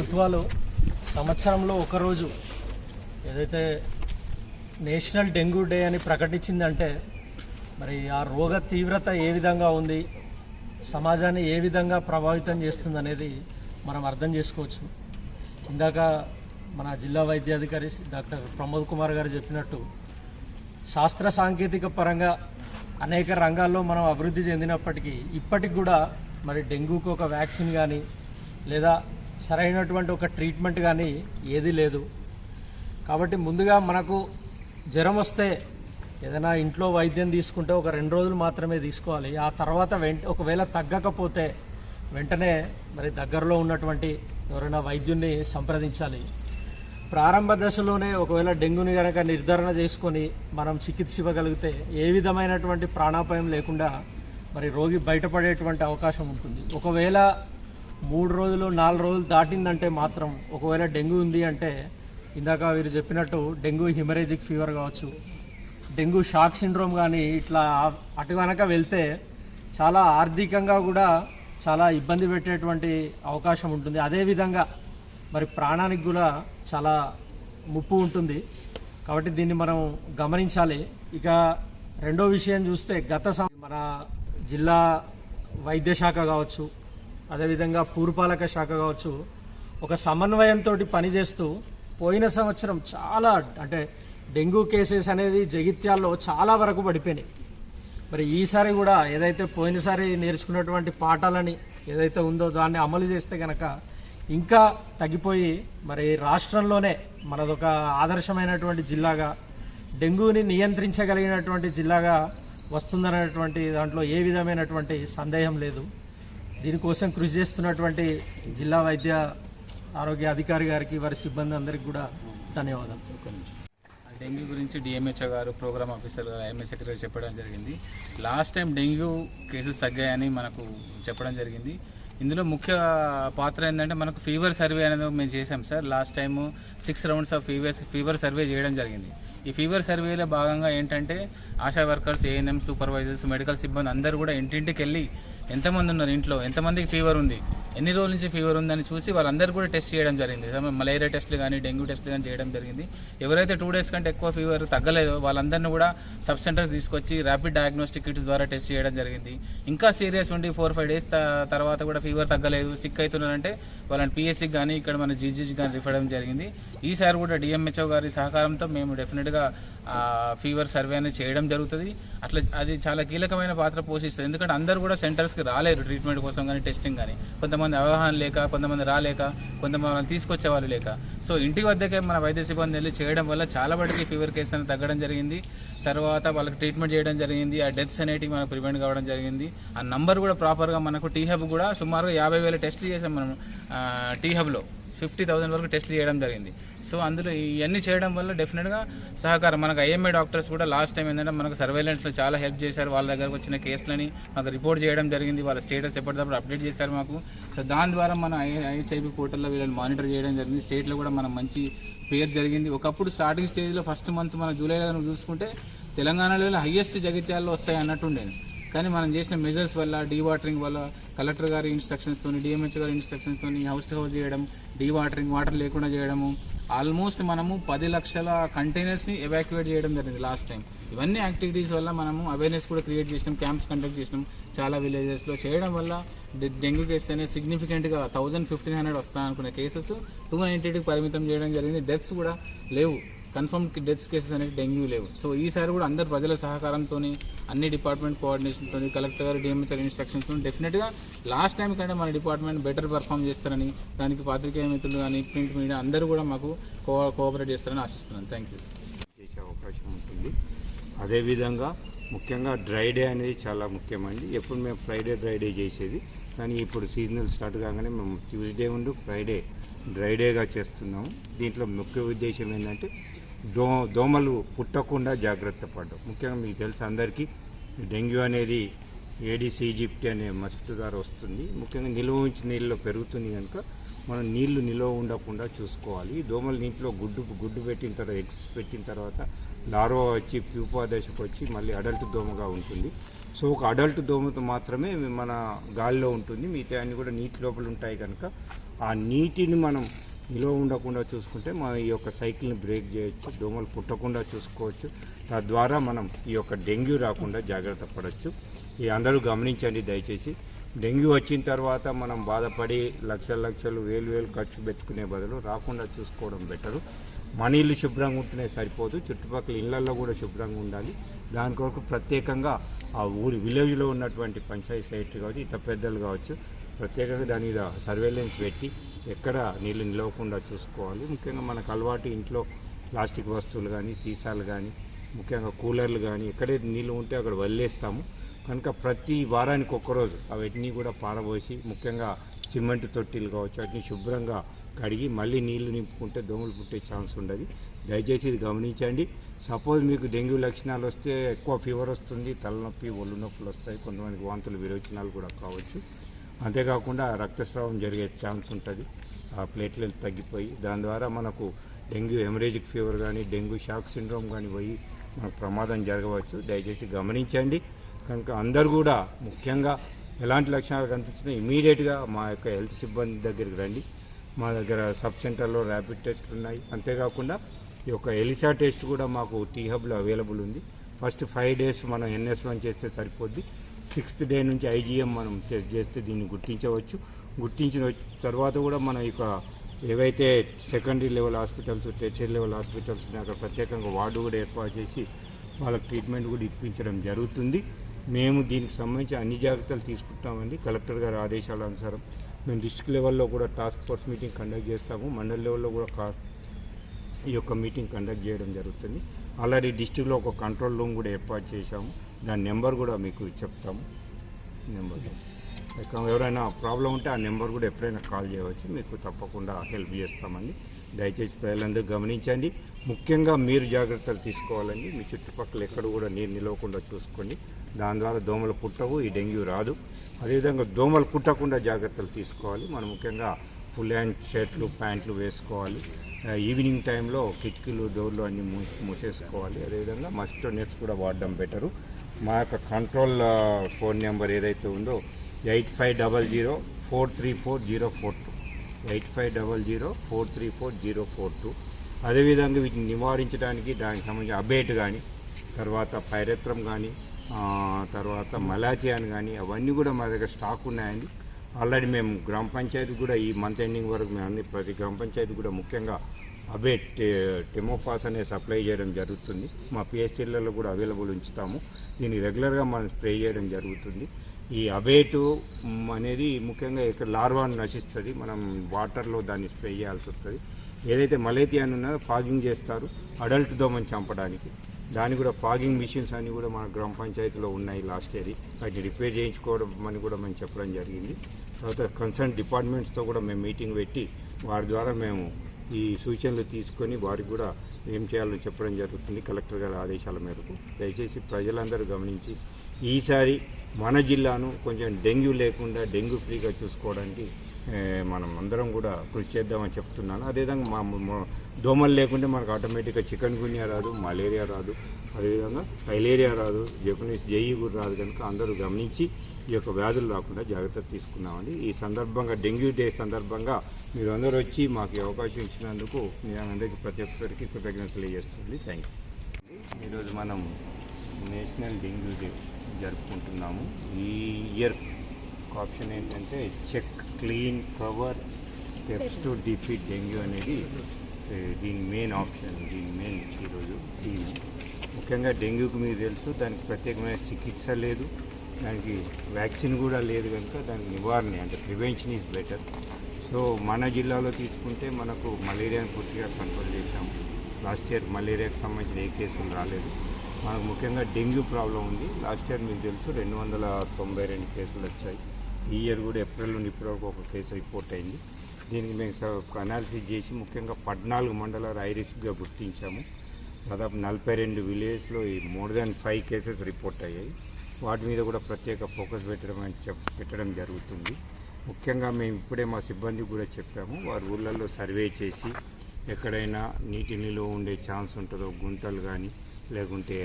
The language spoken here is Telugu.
ప్రభుత్వాలు సంవత్సరంలో ఒకరోజు ఏదైతే నేషనల్ డెంగ్యూ డే అని ప్రకటించిందంటే మరి ఆ రోగ తీవ్రత ఏ విధంగా ఉంది సమాజాన్ని ఏ విధంగా ప్రభావితం చేస్తుంది అనేది మనం అర్థం చేసుకోవచ్చు. ఇందాక మన జిల్లా వైద్యాధికారి డాక్టర్ ప్రమోద్ కుమార్ గారు చెప్పినట్టు శాస్త్ర సాంకేతిక పరంగా అనేక రంగాల్లో మనం అభివృద్ధి చెందినప్పటికీ ఇప్పటికి కూడా మరి డెంగ్యూకి ఒక వ్యాక్సిన్ కానీ లేదా సరైనటువంటి ఒక ట్రీట్మెంట్ కానీ ఏదీ లేదు. కాబట్టి ముందుగా మనకు జ్వరం వస్తే ఏదైనా ఇంట్లో వైద్యం తీసుకుంటే ఒక రెండు రోజులు మాత్రమే తీసుకోవాలి. ఆ తర్వాత వెంట ఒకవేళ తగ్గకపోతే వెంటనే మరి దగ్గరలో ఉన్నటువంటి ఎవరైనా వైద్యున్ని సంప్రదించాలి. ప్రారంభ దశలోనే ఒకవేళ డెంగ్యూని కనుక నిర్ధారణ చేసుకొని మనం చికిత్స ఇవ్వగలిగితే ఏ విధమైనటువంటి ప్రాణాపాయం లేకుండా మరి రోగి బయటపడేటువంటి అవకాశం ఉంటుంది. ఒకవేళ మూడు రోజులు నాలుగు రోజులు దాటిందంటే మాత్రం ఒకవేళ డెంగ్యూ ఉంది అంటే ఇందాక వీరు చెప్పినట్టు డెంగ్యూ హిమరేజిక్ ఫీవర్ కావచ్చు డెంగ్యూ షాక్ సిండ్రోమ్ కానీ ఇట్లా అటు కనుక వెళ్తే చాలా ఆర్థికంగా కూడా చాలా ఇబ్బంది పెట్టేటువంటి అవకాశం ఉంటుంది. అదేవిధంగా మరి ప్రాణానికి కూడా చాలా ముప్పు ఉంటుంది. కాబట్టి దీన్ని మనం గమనించాలి. ఇక రెండో విషయం చూస్తే గత సం- మన జిల్లా వైద్యశాఖ కావచ్చు అదేవిధంగా పూర్పాలక శాఖ కావచ్చు ఒక సమన్వయంతో పనిచేస్తూ పోయిన సంవత్సరం చాలా అంటే డెంగ్యూ కేసెస్ అనేది జగిత్యాల్లో చాలా వరకు పడిపోయినాయి. మరి ఈసారి కూడా ఏదైతే పోయినసారి నేర్చుకున్నటువంటి పాఠాలని ఏదైతే ఉందో దాన్ని అమలు చేస్తే కనుక ఇంకా తగ్గిపోయి మరి రాష్ట్రంలోనే మనదొక ఆదర్శమైనటువంటి జిల్లాగా డెంగ్యూని నియంత్రించగలిగినటువంటి జిల్లాగా వస్తుందనేటువంటి దాంట్లో ఏ విధమైనటువంటి సందేహం లేదు. దీనికోసం కృషి చేస్తున్నటువంటి జిల్లా వైద్య ఆరోగ్య అధికారి గారికి వారి సిబ్బంది అందరికీ కూడా ధన్యవాదాలు. డెంగ్యూ గురించి DMHO garu program officer garu MA secretary చెప్పడం జరిగింది. లాస్ట్ టైం డెంగ్యూ కేసెస్ తగ్గాయని మనకు చెప్పడం జరిగింది. ఇందులో ముఖ్య పాత్ర ఏంటంటే మనకు ఫీవర్ సర్వే అనేది మేము చేసాం sir. Last time six rounds of fever fever survey చేయడం జరిగింది. ఈ ఫీవర్ సర్వేలో భాగంగా ఏంటంటే ASHA workers ANM supervisors medical సిబ్బంది అందరూ కూడా ఇంటింటికి వెళ్ళి ఎంతమంది ఉన్నారు ఇంట్లో? ఎంతమందికి ఫీవర్ ఉంది? ఎన్ని రోజుల నుంచి ఫీవర్ ఉందని చూసి వాళ్ళందరూ కూడా టెస్ట్ చేయడం జరిగింది. మలేరియా టెస్ట్లు కానీ డెంగ్యూ టెస్ట్లు కానీ చేయడం జరిగింది. ఎవరైతే టూ డేస్ కంటే ఎక్కువ ఫీవర్ తగ్గలేదో వాళ్ళందరినీ కూడా సబ్ సెంటర్స్ తీసుకొచ్చి ర్యాపిడ్ డయాగ్నోస్టిక్ కిట్స్ ద్వారా టెస్ట్ చేయడం జరిగింది. ఇంకా సీరియస్ ఉండి ఫోర్ ఫైవ్ డేస్ తర్వాత కూడా ఫీవర్ తగ్గలేదు. సిక్ అవుతున్నారంటే వాళ్ళని పిఎస్సికి కానీ ఇక్కడ మన జీజీకి కానీ రిఫర్ అవ్వడం జరిగింది. ఈసారి కూడా డిఎంహెచ్ఓ గారి సహకారంతో మేము డెఫినెట్గా ఫీవర్ సర్వే అనేది చేయడం జరుగుతుంది. అట్లా అది చాలా కీలకమైన పాత్ర పోషిస్తుంది. ఎందుకంటే అందరూ కూడా సెంటర్స్కి రాలేరు ట్రీట్మెంట్ కోసం కానీ టెస్టింగ్ కానీ కొంత కొంతమంది అవగాహన లేక కొంతమంది రాలేక కొంతమంది తీసుకొచ్చే వాళ్ళు లేక. సో ఇంటి వద్దకే మన వైద్య సిబ్బంది వెళ్ళి చేయడం వల్ల చాలా వాటికి ఫీవర్ కేసు అనేది తగ్గడం జరిగింది. తర్వాత వాళ్ళకి ట్రీట్మెంట్ చేయడం జరిగింది. ఆ డెత్స్ అనేటివి మనకు ప్రివెంట్ కావడం జరిగింది. ఆ నంబర్ కూడా ప్రాపర్గా మనకు టీ హబ్ కూడా సుమారుగా యాభై వేల టెస్టులు చేసాం మనం టీ హబ్లో ఫిఫ్టీ థౌసండ్ వరకు టెస్ట్లు చేయడం జరిగింది. సో అందులో ఇవన్నీ చేయడం వల్ల డెఫినెట్గా సహకారం. మనకు ఐఎంఏ డాక్టర్స్ కూడా లాస్ట్ టైం ఏంటంటే మనకు సర్వేలెన్స్లో చాలా హెల్ప్ చేశారు. వాళ్ళ దగ్గరకు వచ్చిన కేసులని మాకు రిపోర్ట్ చేయడం జరిగింది. వాళ్ళ స్టేటస్ ఎప్పటికప్పుడు అప్డేట్ చేశారు మాకు. సో దాని ద్వారా మన ఐహెచ్ఐబి పోర్టల్లో వీళ్ళని మానిటర్ చేయడం జరిగింది. స్టేట్లో కూడా మనం మంచి పేరు జరిగింది. ఒకప్పుడు స్టార్టింగ్ స్టేజ్లో ఫస్ట్ మంత్ మన జూలైలో చూసుకుంటే తెలంగాణలో హైయెస్ట్ జగిత్యాల్లో వస్తాయి అన్నట్టుండేది కానీ మనం చేసిన మెజర్స్ వల్ల డీవాటరింగ్ వల్ల కలెక్టర్ గారి ఇన్స్ట్రక్షన్స్తో డిఎంహెచ్ గారి ఇన్స్ట్రక్షన్స్తో హౌస్ టు హౌస్ చేయడం డీవాటరింగ్ వాటర్ లేకుండా చేయడము ఆల్మోస్ట్ మనము పది లక్షల కంటైనర్స్ని ఎవాక్యువేట్ చేయడం జరిగింది లాస్ట్ టైం ఇవన్నీ యాక్టివిటీస్ వల్ల మనము అవేర్నెస్ కూడా క్రియేట్ చేసినాం క్యాంప్స్ కండక్ట్ చేసినాం చాలా విలేజెస్లో చేయడం వల్ల డెంగ్యూ కేసెస్ అనేది సిగ్నిఫికెంట్గా థౌజండ్ ఫిఫ్టీన్ హండ్రెడ్ వస్తాయనుకునే కేసెస్ టూ నైంటీకి పరిమితం చేయడం జరిగింది. డెత్స్ కూడా లేవు. కన్ఫర్మ్ డెత్స్ కేసెస్ అనేది డెంగ్యూ లేవు. సో ఈసారి కూడా అందరు ప్రజల సహకారంతో అన్ని డిపార్ట్మెంట్ కోఆర్డినేషన్తో కలెక్టర్ గారు డిఎంహెచ్ఆర్ ఇన్స్ట్రక్షన్స్తో డెఫినెట్గా లాస్ట్ టైం కంటే మన డిపార్ట్మెంట్ బెటర్ పర్ఫామ్ చేస్తారని దానికి పాత్రికేయ మిత్రులు కానీ ప్రింట్ మీడియా అందరూ కూడా మాకు కో కోఆపరేట్ చేస్తారని ఆశిస్తున్నాను. థ్యాంక్ యూ చేసే అవకాశం ఉంటుంది. అదేవిధంగా ముఖ్యంగా డ్రై డే అనేది చాలా ముఖ్యమండి. ఎప్పుడు మేము ఫ్రైడే డ్రై డే చేసేది. కానీ ఇప్పుడు సీజనల్ స్టార్ట్ కాగానే మేము ట్యూస్డే ఉండు ఫ్రైడే డ్రై డేగా చేస్తున్నాము దీంట్లో ముఖ్య ఉద్దేశం ఏంటంటే దో దోమలు పుట్టకుండా జాగ్రత్త పడడం. ముఖ్యంగా మీకు తెలుసు అందరికీ డెంగ్యూ అనేది ఏడీస్ ఈజిప్ట్ అనే మస్కిటో ద్వారా వస్తుంది. ముఖ్యంగా నిల్వ ఉంచిన నీళ్ళలో పెరుగుతుంది కనుక మనం నీళ్ళు నిల్వ ఉండకుండా చూసుకోవాలి. దోమలు నీటిలో గుడ్డు గుడ్డు పెట్టిన తర్వాత ఎగ్స్ పెట్టిన తర్వాత లార్వా వచ్చి ప్యూపా దశకు వచ్చి మళ్ళీ అడల్ట్ దోమగా ఉంటుంది. సో ఒక అడల్ట్ దోమతో మాత్రమే మన గాలిలో ఉంటుంది. మిగతా అన్నీ కూడా నీటి లోపల ఉంటాయి కనుక ఆ నీటిని మనం నిల్వ ఉండకుండా చూసుకుంటే మన ఈ యొక్క సైకిల్ని బ్రేక్ చేయొచ్చు దోమలు పుట్టకుండా చూసుకోవచ్చు. తద్వారా మనం ఈ యొక్క డెంగ్యూ రాకుండా జాగ్రత్త పడవచ్చు ఈ అందరూ గమనించండి దయచేసి. డెంగ్యూ వచ్చిన తర్వాత మనం బాధపడి లక్షల లక్షలు వేలు వేలు ఖర్చు పెట్టుకునే బదులు రాకుండా చూసుకోవడం బెటరు. మన ఇల్లు శుభ్రంగా ఉంటేనే సరిపోదు. చుట్టుపక్కల ఇళ్ళలో కూడా శుభ్రంగా ఉండాలి. దాని కొరకు ప్రత్యేకంగా ఆ ఊరి విలేజ్లో ఉన్నటువంటి పంచాయతీ సెక్రటరీ కావచ్చు ఇతర పెద్దలు కావచ్చు ప్రత్యేకంగా దాని మీద సర్వేలెన్స్ పెట్టి ఎక్కడ నీళ్ళు నిలవకుండా చూసుకోవాలి. ముఖ్యంగా మనకు అలవాటు ఇంట్లో ప్లాస్టిక్ వస్తువులు కానీ సీసాలు కానీ ముఖ్యంగా కూలర్లు కానీ ఎక్కడైతే నీళ్ళు ఉంటే అక్కడ వదిలేస్తాము. కనుక ప్రతి వారానికి ఒక్కరోజు అవన్నీ కూడా పారబోసి ముఖ్యంగా సిమెంట్ తొట్టిలు కావచ్చు వాటిని శుభ్రంగా కడిగి మళ్ళీ నీళ్ళు నింపుకుంటే దోమలు పుట్టే ఛాన్స్ ఉండదు. దయచేసి ఇది గమనించండి. సపోజ్ మీకు డెంగ్యూ లక్షణాలు వస్తే ఎక్కువ ఫీవర్ వస్తుంది తలనొప్పి ఒళ్ళు నొప్పులు వస్తాయి కొంతమందికి వాంతులు విరోచనాలు కూడా కావచ్చు. అంతేకాకుండా రక్తస్రావం జరిగే ఛాన్స్ ఉంటుంది. ఆ ప్లేట్లెట్ తగ్గిపోయి దాని ద్వారా మనకు డెంగ్యూ హెమరేజిక్ ఫీవర్ కానీ డెంగ్యూ షాక్ సిండ్రోమ్ కానీ పోయి మనకు ప్రమాదం జరగవచ్చు. దయచేసి గమనించండి. కనుక అందరు కూడా ముఖ్యంగా ఎలాంటి లక్షణాలు కనిపించినా ఇమీడియట్గా మా యొక్క హెల్త్ సిబ్బంది దగ్గరికి రండి. మా దగ్గర సబ్ సెంటర్లో ర్యాపిడ్ టెస్ట్ ఉన్నాయి. అంతేకాకుండా ఈ యొక్క ఎలిసా టెస్ట్ కూడా మాకు టీ హబ్లో అవైలబుల్ ఉంది. ఫస్ట్ ఫైవ్ డేస్ మనం ఎన్ఎస్ వన్ చేస్తే సరిపోద్ది. సిక్స్త్ డే నుంచి ఐజీఎం మనం టెస్ట్ చేస్తే దీన్ని గుర్తించవచ్చు. గుర్తించిన తర్వాత కూడా మనం ఇక ఏవైతే secondary level hospitals tertiary level hospitals ఉన్నాయి అక్కడ ప్రత్యేకంగా వార్డు కూడా ఏర్పాటు చేసి వాళ్ళకి ట్రీట్మెంట్ కూడా ఇప్పించడం జరుగుతుంది. మేము దీనికి సంబంధించి అన్ని జాగ్రత్తలు తీసుకుంటామండి. కలెక్టర్ గారి ఆదేశాల అనుసారం మేము డిస్ట్రిక్ట్ లెవెల్లో కూడా టాస్క్ ఫోర్స్ మీటింగ్ కండక్ట్ చేస్తాము. మండల్ లెవెల్లో కూడా కా ఈ యొక్క మీటింగ్ కండక్ట్ చేయడం జరుగుతుంది. ఆల్రెడీ డిస్టిక్లో ఒక కంట్రోల్ రూమ్ కూడా ఏర్పాటు చేశాము. దాని నెంబర్ కూడా మీకు చెప్తాము. నెంబర్ ఎవరైనా ప్రాబ్లం ఉంటే ఆ నెంబర్ కూడా ఎప్పుడైనా కాల్ చేయవచ్చు. మీకు తప్పకుండా హెల్ప్ చేస్తామండి. దయచేసి ప్రజలందరూ గమనించండి. ముఖ్యంగా మీరు జాగ్రత్తలు తీసుకోవాలండి. మీ చుట్టుపక్కల ఎక్కడ కూడా నీరు నిలవకుండా చూసుకోండి. దాని ద్వారా దోమలు పుట్టవు ఈ డెంగ్యూ రాదు. అదేవిధంగా దోమలు పుట్టకుండా జాగ్రత్తలు తీసుకోవాలి. మనం ముఖ్యంగా ఫుల్ హ్యాండ్ షర్ట్లు ప్యాంట్లు వేసుకోవాలి. ఈవినింగ్ టైంలో కిటికీలు డోర్లు అన్నీ మూ మూసేసుకోవాలి. అదేవిధంగా మస్కిటో నెట్స్ కూడా వాడడం బెటరు. మా యొక్క కంట్రోల్ ఫోన్ నెంబర్ ఏదైతే ఉందో eight five double zero four three four zero four two. Eight five double zero four three four zero four two. అదేవిధంగా వీటిని నివారించడానికి దానికి సంబంధించిన అబేట్ కానీ తర్వాత పైరత్రం కానీ తర్వాత మలాచియాన్ కానీ అవన్నీ కూడా మా దగ్గర స్టాక్ ఉన్నాయండి. ఆల్రెడీ మేము గ్రామ పంచాయతీ కూడా ఈ మంత్ ఎండింగ్ వరకు మేము అన్ని ప్రతి గ్రామ పంచాయతీ కూడా ముఖ్యంగా అబేట్ టెమోఫాస్ అనే సప్లై చేయడం జరుగుతుంది. మా పిహెచ్ఎల్లలో కూడా అవైలబుల్ ఉంచుతాము. దీన్ని రెగ్యులర్గా మనం స్ప్రే చేయడం జరుగుతుంది. ఈ అబేటు అనేది ముఖ్యంగా ఇక్కడ లార్వాను నశిస్తుంది. మనం వాటర్లో దాన్ని స్ప్రే చేయాల్సి వస్తుంది. ఏదైతే మలేథియాన్ ఉన్నదో ఫాగింగ్ చేస్తారు అడల్ట్ దోమని చంపడానికి. దాని కూడా ఫాగింగ్ మిషన్స్ అని కూడా మన గ్రామ పంచాయతీలో ఉన్నాయి లాస్ట్ ఇయర్. వాటిని రిపేర్ చేయించుకోవడం అని కూడా మేము చెప్పడం జరిగింది. తర్వాత కన్సర్న్ డిపార్ట్మెంట్స్తో కూడా మేము మీటింగ్ పెట్టి వారి ద్వారా మేము ఈ సూచనలు తీసుకొని వారికి కూడా ఏం చేయాలో చెప్పడం జరుగుతుంది కలెక్టర్ గారి ఆదేశాల మేరకు. దయచేసి ప్రజలందరూ గమనించి ఈసారి మన జిల్లాను కొంచెం డెంగ్యూ లేకుండా డెంగ్యూ ఫ్రీగా చూసుకోవడానికి మనం అందరం కూడా కృషి చేద్దామని చెప్తున్నాను. అదేవిధంగా మా మా- దోమలు లేకుంటే మనకు ఆటోమేటిక్గా చికెన్ గున్యా రాదు మలేరియా రాదు. అదేవిధంగా ఫైలేరియా రాదు. జపనీస్ జేఈ కూడా రాదు కనుక అందరూ గమనించి ఈ యొక్క వ్యాధులు రాకుండా జాగ్రత్త తీసుకున్నామండి ఈ సందర్భంగా డెంగ్యూ డే సందర్భంగా మీరు అందరూ వచ్చి మాకు అవకాశం ఇచ్చినందుకు నేను అందరికీ ప్రతి ఒక్కరికి కృతజ్ఞతలు తెలియజేస్తుంది థ్యాంక్ యూ ఈరోజు మనం నేషనల్ డెంగ్యూ డే జరుపుకుంటున్నాము. ఈ ఇయర్ ఆప్షన్ ఏంటంటే check clean cover steps to defeat dengue అనేది దీని మెయిన్ ఆప్షన్ దీని మెయిన్ ఈరోజు థీమ్ ముఖ్యంగా డెంగ్యూకి మీకు తెలుసు దానికి ప్రత్యేకమైన చికిత్స లేదు దానికి వ్యాక్సిన్ కూడా లేదు కనుక దానికి నివారణ అంటే ప్రివెన్షన్ ఈజ్ బెటర్. సో మన జిల్లాలో తీసుకుంటే మనకు మలేరియాని పూర్తిగా కంట్రోల్ చేశాము లాస్ట్ ఇయర్ మలేరియాకి సంబంధించిన ఏ కేసులు రాలేదు. మనకు ముఖ్యంగా డెంగ్యూ ప్రాబ్లం ఉంది. లాస్ట్ ఇయర్ మీకు తెలుసు రెండు వందల తొంభై రెండు కేసులు వచ్చాయి. ఈ ఇయర్ కూడా ఏప్రిల్ నుండి ఇప్పటివరకు ఒక కేసు రిపోర్ట్ అయింది. దీనికి మేము అనాలిసిస్ చేసి ముఖ్యంగా పద్నాలుగు మండలాలు ఐరిస్క్గా గుర్తించాము. దాదాపు నలభై రెండు విలేజ్లో ఈ more than five cases report అయ్యాయి. వాటి మీద కూడా ప్రత్యేక ఫోకస్ పెట్టడం అని చెప్ పెట్టడం జరుగుతుంది. ముఖ్యంగా మేము ఇప్పుడే మా సిబ్బందికి కూడా చెప్పాము. వారి ఊళ్ళల్లో సర్వే చేసి ఎక్కడైనా నీటి నిలువ ఉండే ఛాన్స్ ఉంటుందో గుంటలు కానీ లేకుంటే